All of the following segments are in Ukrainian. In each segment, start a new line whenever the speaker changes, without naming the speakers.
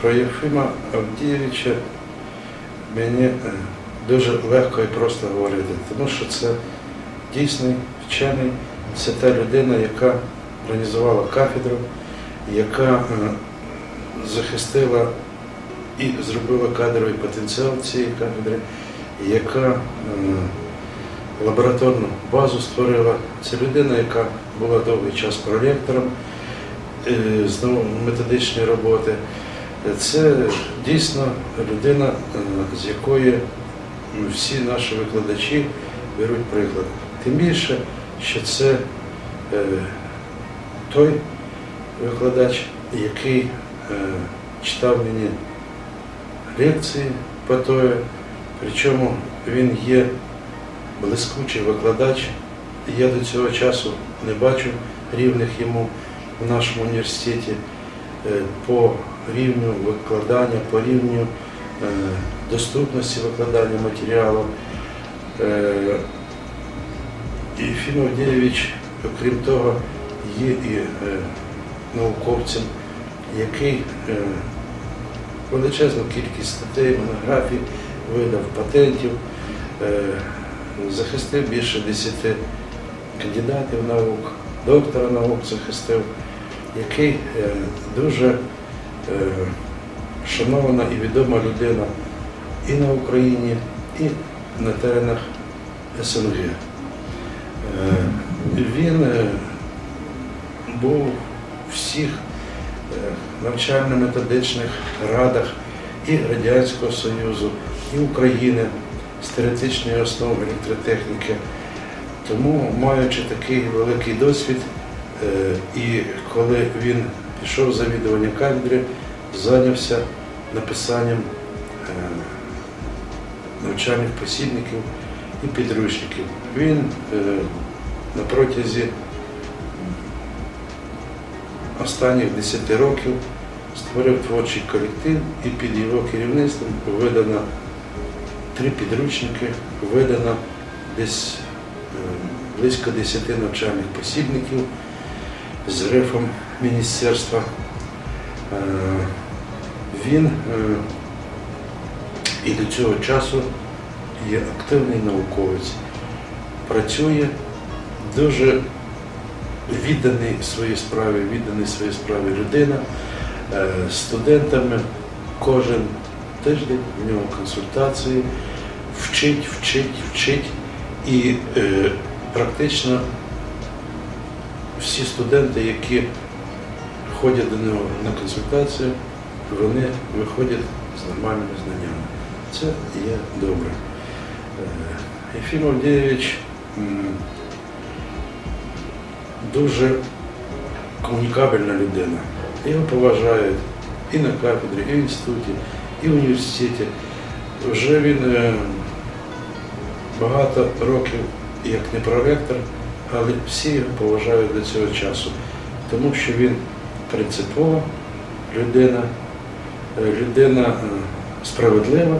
Про Єфима Авдієвича мені е, дуже легко і просто говорити, тому що це дійсний вчений, це та людина, яка організувала кафедру, яка е, захистила і зробила кадровий потенціал цієї кафедри, яка е, лабораторну базу створила. Це людина, яка була довгий час проректором знову методичної роботи. Це дійсно людина, е, з якої всі наші викладачі беруть приклад. Тим більше, що це е, той викладач, який е, читав мені лекції по тою, причому він є блискучий викладач. Я до цього часу не бачу рівних йому в нашому університеті е, рівню викладання, по рівню е, доступності викладання матеріалу. Е, І Авдєєвич, окрім того, є і е, науковцем, який величезну кількість статей, монографій, видав патентів, захистив більше 10 кандидатів наук, доктора наук захистив, який дуже шанована і відома людина і на Україні, і на теренах СНГ. Е, Він е, був у всіх е, навчально-методичних радах і Радянського Союзу, і України з теоретичної основи електротехніки. Тому, маючи такий великий досвід, е, і коли він пішов завідування кафедри, зайнявся написанням е, навчальних посібників і підручників. Він е, на протязі останніх 10 років створив творчий колектив і під його керівництвом видано три підручники, видано десь е, близько 10 навчальних посібників з грифом міністерства. Е, Він е, і до цього часу є активний науковець, працює дуже відданий своїй справі, відданий своїй справі людина. Е, Студентами кожен тиждень в нього консультації, вчить, вчить, вчить. І практично всі студенти, які ходять до нього на консультацію, вони виходять з нормальними знаннями. Це є добре. Е, Єфім Авдєєвич дуже комунікабельна людина. Його поважають і на кафедрі, і в інституті, і в університеті. Вже він е, багато років як не проректор, але всі його поважають до цього часу, тому що він принципова людина, е, людина е, справедлива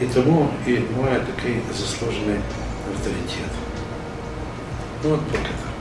і тому і має такий заслужений авторитет. Ну, от поки так.